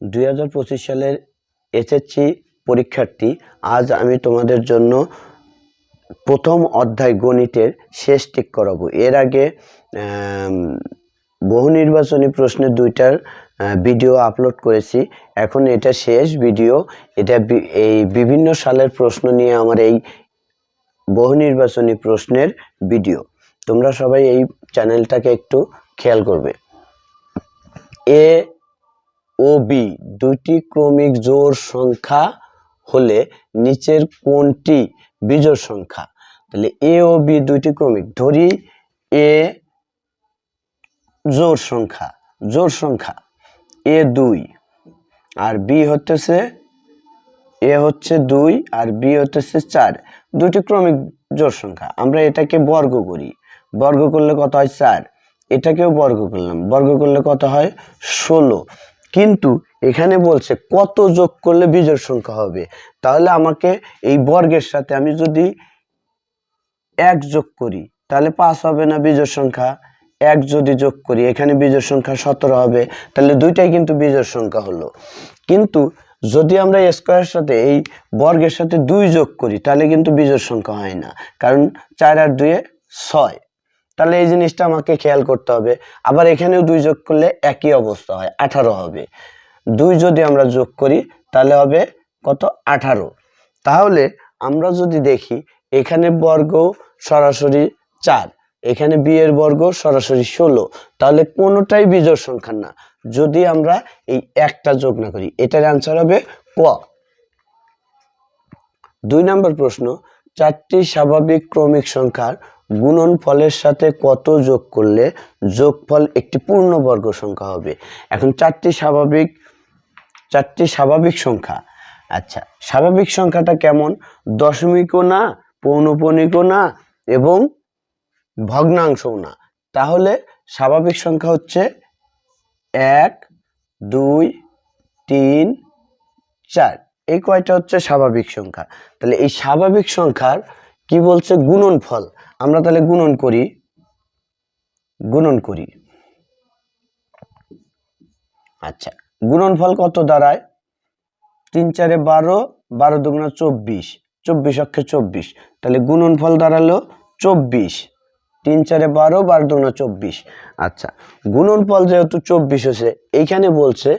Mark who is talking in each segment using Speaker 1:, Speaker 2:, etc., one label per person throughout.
Speaker 1: দুই হাজার পঁচিশ সালের এসএসসি পরীক্ষার্থী, আজ আমি তোমাদের জন্য প্রথম অধ্যায় গণিতের শেষ ঠিক করাবো। এর আগে বহু নির্বাচনী প্রশ্নের দুইটার ভিডিও আপলোড করেছি। এখন এটা শেষ ভিডিও। এটা এই বিভিন্ন সালের প্রশ্ন নিয়ে আমার এই বহু নির্বাচনী প্রশ্নের ভিডিও। তোমরা সবাই এই চ্যানেলটাকে একটু খেয়াল করবে। এ ও বি দুইটি ক্রমিক জোড় সংখ্যা হলে নিচের কোনটি বিজোড় সংখ্যা? তাহলে এ ও বি দুইটি ক্রমিক, ধরি এ জোড় সংখ্যা জোড় সংখ্যা এ দুই, আর বি হতেছে এ হচ্ছে দুই, আর বি হতেছে চার দুটি ক্রমিক জোড় সংখ্যা। আমরা এটাকে বর্গ করি, বর্গ করলে কত হয় চার? এটাকেও বর্গ করলাম, বর্গ করলে কত হয় ষোলো। কিন্তু এখানে বলছে কত যোগ করলে বিজোড় সংখ্যা হবে? তাহলে আমাকে এই বর্গের সাথে আমি যদি এক যোগ করি, তাহলে পাঁচ হবে না বিজোড় সংখ্যা? এক যদি যোগ করি, এখানে বিজোড় সংখ্যা সতেরো হবে, তাহলে দুইটাই কিন্তু বিজোড় সংখ্যা হলো। কিন্তু যদি আমরা স্কোয়ারের সাথে, এই বর্গের সাথে দুই যোগ করি, তাহলে কিন্তু বিজোড় সংখ্যা হয় না। কারণ চার আর দুয়ে ছয়। তাহলে এই জিনিসটা আমাকে খেয়াল করতে হবে। আবার এখানেও দুই যোগ করলে একই অবস্থা হয়, আঠারো হবে। দুই যদি আমরা যোগ করি, তাহলে হবে কত? আঠারো। তাহলে আমরা যদি দেখি, এখানে বর্গ সরাসরি চার, এখানে বিয়ের বর্গ সরাসরি ষোলো, তাহলে কোনোটাই বিজোড় সংখ্যা না। যদি আমরা এই একটা যোগ না করি, এটার অ্যান্সার হবে ক। দুই নম্বর প্রশ্ন, চারটি স্বাভাবিক ক্রমিক সংখ্যার গুণনফলের সাথে কত যোগ করলে যোগফল একটি পূর্ণবর্গ সংখ্যা হবে? এখন চারটি স্বাভাবিক চারটি স্বাভাবিক সংখ্যা। আচ্ছা স্বাভাবিক সংখ্যাটা কেমন? দশমিকও না পৌনপণিকও না এবং ভগ্নাংশও না। তাহলে স্বাভাবিক সংখ্যা হচ্ছে এক, দুই, তিন, চার। এই কয়টা হচ্ছে স্বাভাবিক সংখ্যা। তাহলে এই স্বাভাবিক সংখ্যার কি বলছে? গুণনফল। আমরা তাহলে গুণন করি গুণন করি। আচ্ছা গুণনফল কত দাঁড়ায়? তিন চারে বারো বারো দুগুণা চব্বিশ চব্বিশ অক্ষে চব্বিশ। তাহলে গুণনফল দাঁড়াল চব্বিশ। তিন চারে বারো বারো দুগুণা চব্বিশ। আচ্ছা গুণনফল যেহেতু চব্বিশ হয়েছে, এইখানে বলছে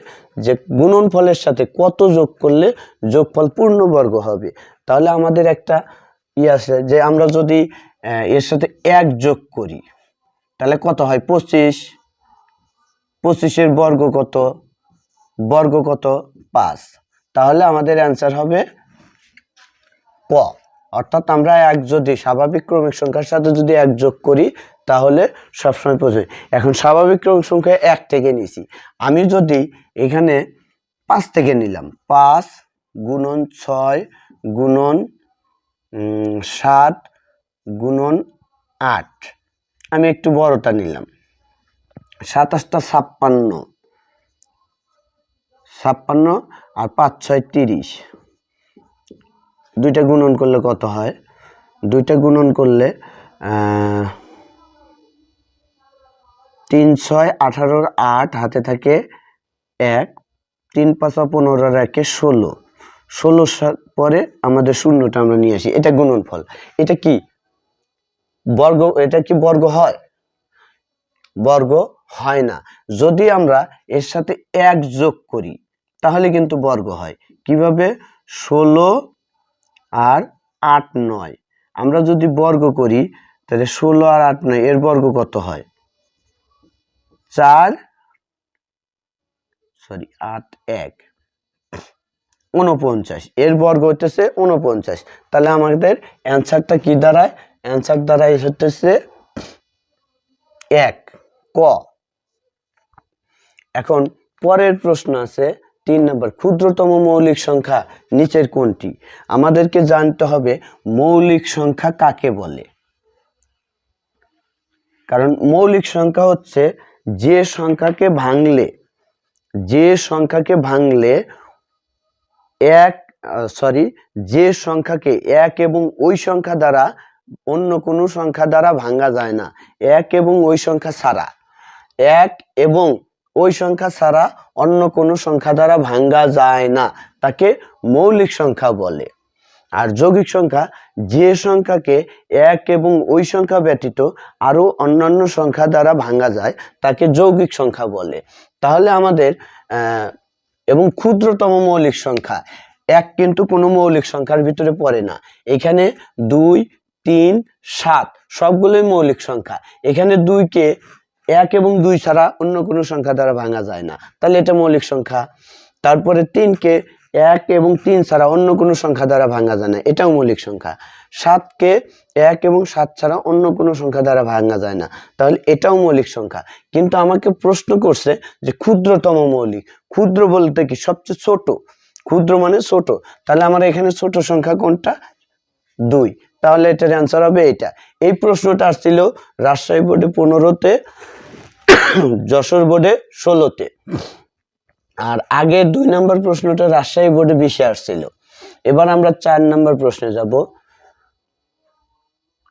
Speaker 1: যে গুণনফলের সাথে কত যোগ করলে যোগফল পূর্ণবর্গ হবে? তাহলে আমাদের একটা ই আছে যে আমরা যদি এর সাথে এক যোগ করি। তাহলে কত হয়? পঁচিশ। পঁচিশের বর্গ কত? বর্গ কত? পাঁচ। তাহলে আমাদের অ্যান্সার হবে ক। অর্থাৎ আমরা এক যদি, স্বাভাবিক ক্রমিক সংখ্যার সাথে যদি এক যোগ করি, তাহলে সবসময় পৌঁছে এখন স্বাভাবিক ক্রমিক সংখ্যা এক থেকে নিছি। আমি যদি এখানে পাঁচ থেকে নিলাম, পাঁচ গুণন ছয় গুণন সাত গুণন আট। আমি একটু বড়টা নিলাম। সাতাশটা ছাপ্পান্ন। ছাপ্পান্ন আর পাঁচ ছয় তিরিশ। দুইটা গুণন করলে কত হয়? দুইটা গুণন করলে তিন ছয় আঠারোর আট, হাতে থাকে এক। তিন পাঁচা পনেরোর একে ষোলো। ষোলো পরে আমাদের শূন্যটা আমরা নিয়ে আসি। এটা গুণনফল। এটা কি? বর্গ, এটা কি বর্গ হয়? বর্গ হয় না। যদি আমরা এর সাথে এক যোগ করি, তাহলে কিন্তু বর্গ হয়। কীভাবে? ষোলো আর আট নয়। আমরা যদি বর্গ করি, তাহলে ষোলো আর আট নয়, এর বর্গ কত হয়? চার, সরি, আট, এক। উনপঞ্চাশ। এর বর্গ হইতেছে উনপঞ্চাশ। তাহলে আমাদের অ্যান্সারটা কি দাঁড়ায়? অ্যান্সার দাঁড়ায় হচ্ছে এক, ক। এখন পরের প্রশ্ন আছে, তিন নম্বর, ক্ষুদ্রতম মৌলিক সংখ্যা নিচের কোনটি? আমাদেরকে জানতে হবে মৌলিক সংখ্যা কাকে বলে। কারণ মৌলিক সংখ্যা হচ্ছে যে সংখ্যাকে ভাঙলে, যে সংখ্যাকে ভাঙলে এক সরি যে সংখ্যাকে এক এবং ওই সংখ্যা দ্বারা অন্য কোনো সংখ্যা দ্বারা ভাঙা যায় না। এক এবং ওই সংখ্যা ছাড়া। এক এবং ওই সংখ্যা ছাড়া অন্য কোনো সংখ্যা দ্বারা ভাঙ্গা যায় না, তাকে মৌলিক সংখ্যা বলে। আর যৌগিক সংখ্যা, যে সংখ্যাকে এক এবং ওই সংখ্যা ব্যতীত আরও অন্যান্য সংখ্যা দ্বারা ভাঙ্গা যায়, তাকে যৌগিক সংখ্যা বলে। তাহলে আমাদের এবং ক্ষুদ্রতম মৌলিক সংখ্যা, এক কিন্তু কোনো মৌলিক সংখ্যার ভিতরে পড়ে না। এখানে দুই তিন, সাত। সবগুলোই মৌলিক সংখ্যা। এখানে দুইকে এক এবং দুই ছাড়া অন্য কোনো সংখ্যা দ্বারা ভাঙা যায় না। তাহলে এটা মৌলিক সংখ্যা। তারপরে তিনকে এক এবং তিন ছাড়া অন্য কোনো সংখ্যা দ্বারা ভাঙা যায় না। এটাও মৌলিক সংখ্যা। সাতকে এক এবং সাত ছাড়া অন্য কোনো সংখ্যা দ্বারা ভাঙা যায় না। তাহলে এটাও মৌলিক সংখ্যা। কিন্তু আমাকে প্রশ্ন করছে যে ক্ষুদ্রতম মৌলিক। ক্ষুদ্র বলতে কি? সবচেয়ে ছোট। ক্ষুদ্র মানে ছোট। তাহলে আমার এখানে ছোট সংখ্যা কোনটা? দুই। তাহলে এটার অ্যান্সার হবে এটা। এই প্রশ্নটা আসছিল রাজশাহী বোর্ডে পনেরোতে, যশোর বোর্ডে ষোলোতে। আর আগের দুই নম্বর প্রশ্নটা রাজশাহী বোর্ডে বেশি আসছিল। এবার আমরা চার নম্বর প্রশ্নে যাব।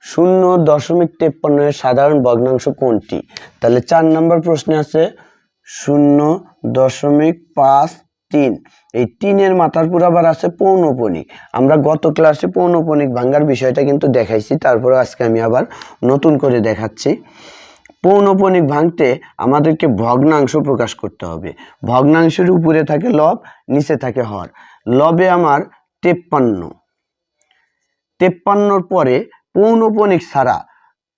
Speaker 1: শূন্য দশমিক তেপ্পান্নের সাধারণ ভগ্নাংশ কোনটি? তাহলে চার নম্বর প্রশ্নে আছে, শূন্য দশমিক পাঁচ তিন। এই তিনের মাথার পুর আবার আছে পৌনপণিক আমরা গত ক্লাসে পৌনপণিক ভাঙ্গার বিষয়টা কিন্তু দেখাইছি, তারপরে আজকে আমি আবার নতুন করে দেখাচ্ছি। পৌনপণিক ভাঙতে আমাদেরকে ভগ্নাংশ প্রকাশ করতে হবে। ভগ্নাংশের উপরে থাকে লব, নিচে থাকে হর। লবে আমার তেপ্পান্ন। তেপ্পান্নর পরে পৌনপণিক ছাড়া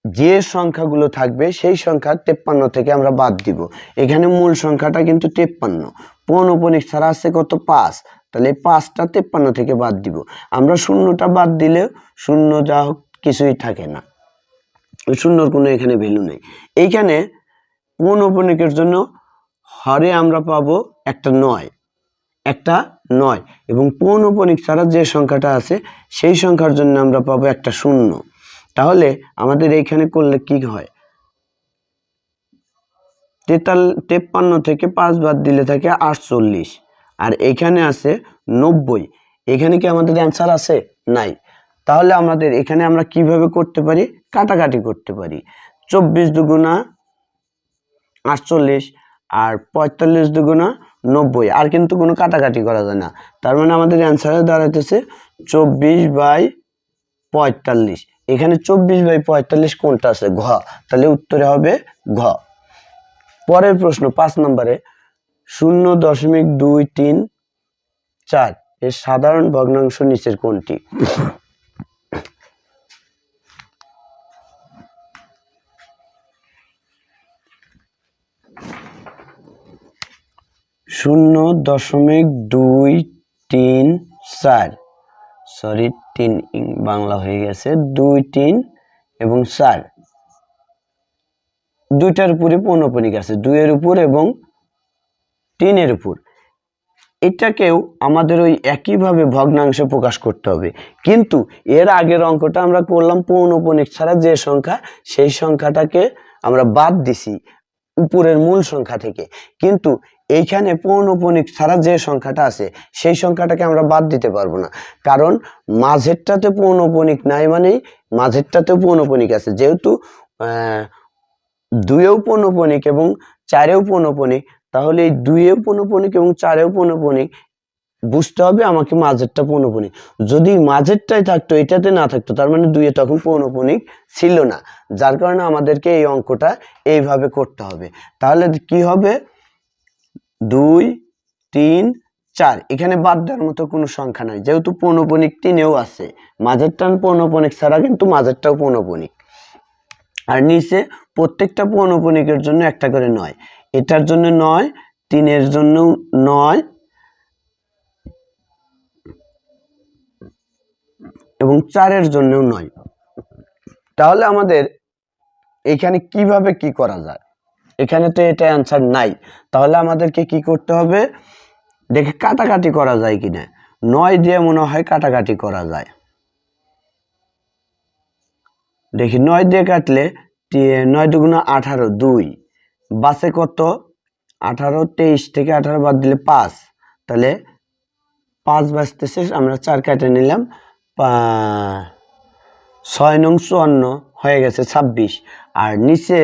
Speaker 1: যে সংখ্যাগুলো থাকবে, সেই সংখ্যা তেপ্পান্ন থেকে আমরা বাদ দিব। এখানে মূল সংখ্যাটা কিন্তু তেপ্পান্ন। পৌনপণিক ছাড়া আছে কত? পাঁচ। তাহলে পাঁচটা তেপ্পান্ন থেকে বাদ দিব। আমরা শূন্যটা বাদ দিলেও শূন্য যা হোক কিছুই থাকে না। শূন্যর কোনো এখানে ভ্যালু নেই। এইখানে পৌনপণিকের জন্য হরে আমরা পাবো একটা নয়। একটা নয়। এবং পৌনপণিক ছাড়া যে সংখ্যাটা আছে, সেই সংখ্যার জন্য আমরা পাবো একটা শূন্য। তাহলে আমাদের এইখানে করলে কি হয়? তেতাল, তেপ্পান্ন থেকে পাঁচ বাদ দিলে থাকে আটচল্লিশ। আর এখানে আছে নব্বই। এখানে কি আমাদের অ্যান্সার আছে? নাই। তাহলে আমাদের এখানে আমরা কীভাবে করতে পারি? কাটাকাটি করতে পারি। চব্বিশ দুগুণা আটচল্লিশ আর পঁয়তাল্লিশ দুগুণা নব্বই। আর কিন্তু কোনো কাটাকাটি করা যায় না। তার মানে আমাদের অ্যান্সারে দাঁড়াইতেছে চব্বিশ বাই পঁয়তাল্লিশ। এখানে চব্বিশ বাই পঁয়তাল্লিশ কোনটা আছে? ঘ। তাহলে উত্তরে হবে ঘ। পরের প্রশ্ন, পাঁচ নম্বরে শূন্য দশমিক দুই তিন চার এর সাধারণ ভগ্নাংশ নিচের কোনটি? শূন্য দশমিক দুই তিন চার সরি, তিন বাংলা হয়ে গেছে, দুই, তিন এবং চার। দুইটার উপরে পৌনপণিক আছে, দুইয়ের উপর এবং তিনের উপর। এটাকেও আমাদের ওই একইভাবে ভগ্নাংশে প্রকাশ করতে হবে। কিন্তু এর আগের অঙ্কটা আমরা করলাম পৌনপণিক ছাড়া, যে সংখ্যা, সেই সংখ্যাটাকে আমরা বাদ দিছি, উপরের মূল সংখ্যা থেকে। কিন্তু এইখানে পৌনপণিক ছাড়া যে সংখ্যাটা আছে সেই সংখ্যাটাকে আমরা বাদ দিতে পারব না। কারণ মাঝেরটাতে পৌনপণিক নাই মানেই মাঝেরটাতেও পৌনপণিক আছে। যেহেতু আহ, দুইয়েও পৌনপণিক এবং চারেও পৌনপণিক তাহলে এই দুইয়েও পৌনপণিক এবং চারেও পৌনপণিক বুঝতে হবে আমাকে মাঝেরটা পৌনপণিক যদি মাঝেরটাই থাকতো এটাতে না থাকতো তার মানে দুইয়ে তখন পৌনপণিক ছিল না। যার কারণে আমাদেরকে এই অঙ্কটা এইভাবে করতে হবে। তাহলে কি হবে? দুই, তিন, চার। এখানে বাদ দেওয়ার মতো কোনো সংখ্যা নাই। যেহেতু পৌনপণিক তিনেও আছে। মাঝের টান পৌনপণিক ছাড়া কিন্তু মাঝেরটাও পৌনপণিক আর নিচে প্রত্যেকটা পৌনপণিকের জন্য একটা করে নয়। এটার জন্য নয়, তিনের জন্য নয়, এবং চারের জন্যও নয়। তাহলে আমাদের এখানে কীভাবে কি করা যায়? এখানে তো এটা অ্যান্সার নাই। তাহলে আমাদেরকে কি করতে হবে? দেখে কাটাকাটি করা যায় কিনা। নয় দিয়ে মনে হয় কাটাকাটি করা যায়। দেখি, নয় দিয়ে কাটলে নয় দুগুণ আঠারো, দুই। বাসে কত? আঠারো, তেইশ থেকে আঠারো বাদ দিলে পাঁচ। তাহলে পাঁচ বাজতেছে আমরা চার কাটে নিলাম। ছয় নং চুয়ান্ন হয়ে গেছে ছাব্বিশ। আর নিচে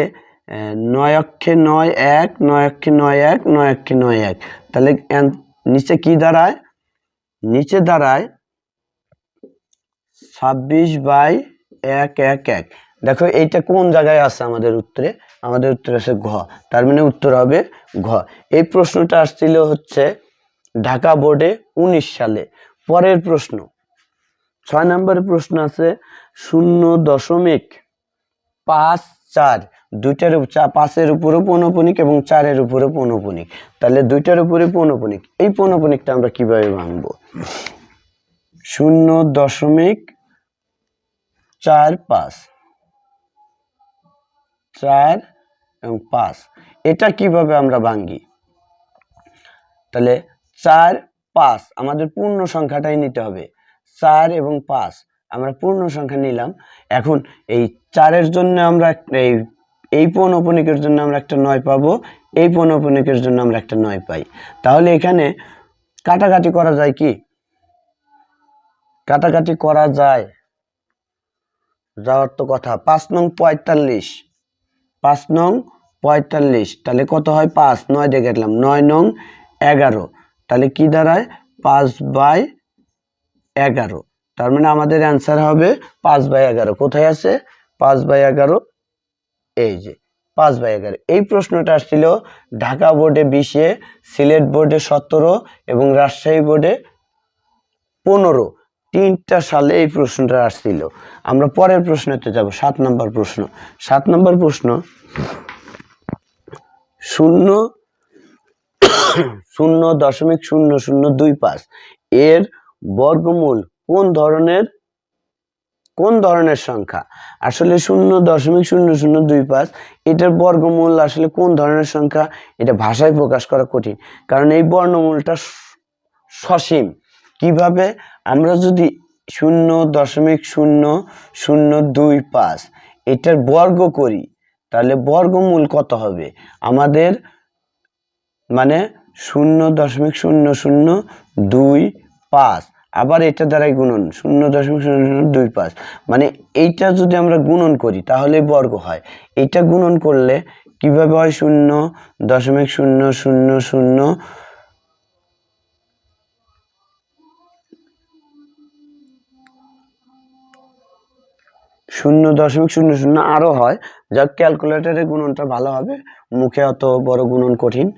Speaker 1: নয় অক্ষে নয় এক, নয় অক্ষে নয় এক, নয় অক্ষে নয় এক। তাহলে নিচে কি দাঁড়ায়? নিচে দাঁড়ায় ছাব্বিশ বাই এক এক এক। দেখো, এইটা কোন জায়গায় আছে আমাদের উত্তরে? আমাদের উত্তর আছে ঘ। তার মানে উত্তর হবে ঘ। এই প্রশ্নটা আসছিল হচ্ছে ঢাকা বোর্ডে উনিশ সালে। পরের প্রশ্ন। ছয় নম্বরের প্রশ্ন আছে শূন্য দশমিক পাঁচ চার। দুইটার চা- পাঁচের উপরে পৌনপনিক এবং চারের উপরে পৌনপনিক। তাহলে দুইটার উপরে পৌনপনিক। এই পৌনপনিকটা আমরা কীভাবে ভাঙবো? শূন্য দশমিক চার পাঁচ। চার এবং পাঁচ। এটা কীভাবে আমরা ভাঙ্গি তাহলে চার, পাঁচ, আমাদের পূর্ণ সংখ্যাটাই নিতে হবে। চার এবং পাঁচ। আমরা পূর্ণ সংখ্যা নিলাম। এখন এই চারের জন্য আমরা এই এই পণ পৌনপনিকের জন্য আমরা একটা নয় পাবো, এই পণ পৌনপনিকের জন্য আমরা একটা নয় পাই। তাহলে এখানে কাটাকাটি করা যায় কি? কাটাকাটি করা যায়, যাওয়ার তো কথা। পাঁচ নং পঁয়তাল্লিশ, পাঁচ নং পঁয়তাল্লিশ, তাহলে কত হয়? পাঁচ, নয় দিয়ে কাটলাম, নয় নং এগারো। তাহলে কি দাঁড়ায়? পাঁচ বাই এগারো। তার মানে আমাদের অ্যান্সার হবে পাঁচ বাই এগারো। কোথায় আছে? পাঁচ বাই এগারো এই যে, পাঁচ বাই এগারো। এই প্রশ্নটা আসছিল ঢাকা বোর্ডে বিশে, সিলেট বোর্ডে সতেরো এবং রাজশাহী বোর্ডে পনেরো। তিনটা সালে এই প্রশ্নটা আসছিল। আমরা পরের প্রশ্নতে যাব, সাত নম্বর প্রশ্ন। সাত নম্বর প্রশ্ন, শূন্য শূন্য দশমিক শূন্য শূন্য দুই পাঁচ এর বর্গমূল কোন ধরনের কোন ধরনের সংখ্যা? আসলে শূন্য দশমিক শূন্য শূন্য দুই পাঁচ, এটার বর্গমূল আসলে কোন ধরনের সংখ্যা? এটা ভাষায় প্রকাশ করা কঠিন। কারণ এই বর্ণমূলটা সসীম। কীভাবে? আমরা যদি শূন্য দশমিক শূন্য শূন্য দুই পাঁচ এটার বর্গ করি, তাহলে বর্গমূল কত হবে? আমাদের মানে শূন্য দশমিক শূন্য শূন্য দুই পাঁচ আবার এটা দ্বারাই গুণন, শূন্য দশমিক শূন্য শূন্য দুই পাঁচ। মানে এইটা যদি আমরা গুণন করি তাহলে বর্গ হয়। এটা গুণন করলে কীভাবে হয় শূন্য দশমিক শূন্য শূন্য শূন্য? শূন্য দশমিক শূন্য শূন্য আরও হয়। যা ক্যালকুলেটরের গুণনটা ভালো হবে। মুখে অত বড় গুণন কঠিন।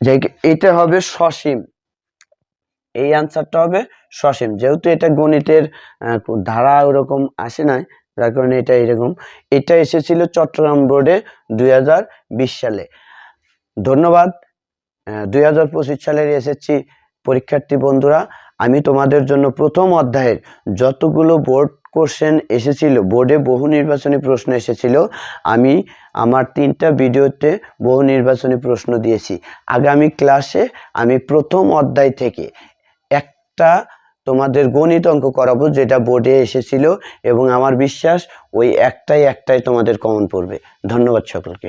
Speaker 1: যে এটা হবে সসীম। এই আনসারটা হবে সসীম। যেহেতু এটা গণিতের ধারা ওরকম আসে নাই, যার কারণে এটা এরকম। এটা এসেছিল চট্টগ্রাম বোর্ডে দুই হাজার বিশ সালে। ধন্যবাদ। দুই হাজার পঁচিশ সালের এসএসসি পরীক্ষার্থী বন্ধুরা, আমি তোমাদের জন্য প্রথম অধ্যায়ের যতগুলো বোর্ড কোশ্চেন এসেছিল, বোর্ডে বহু নির্বাচনী প্রশ্ন এসেছিল, আমি আমার তিনটা ভিডিওতে বহু নির্বাচনী প্রশ্ন দিয়েছি। আগামী ক্লাসে আমি প্রথম অধ্যায় থেকে একটা তোমাদের গণিত অঙ্ক করাবো, যেটা বোর্ডে এসেছিল এবং আমার বিশ্বাস ওই একটাই একটাই তোমাদের কমন পড়বে। ধন্যবাদ সকলকে।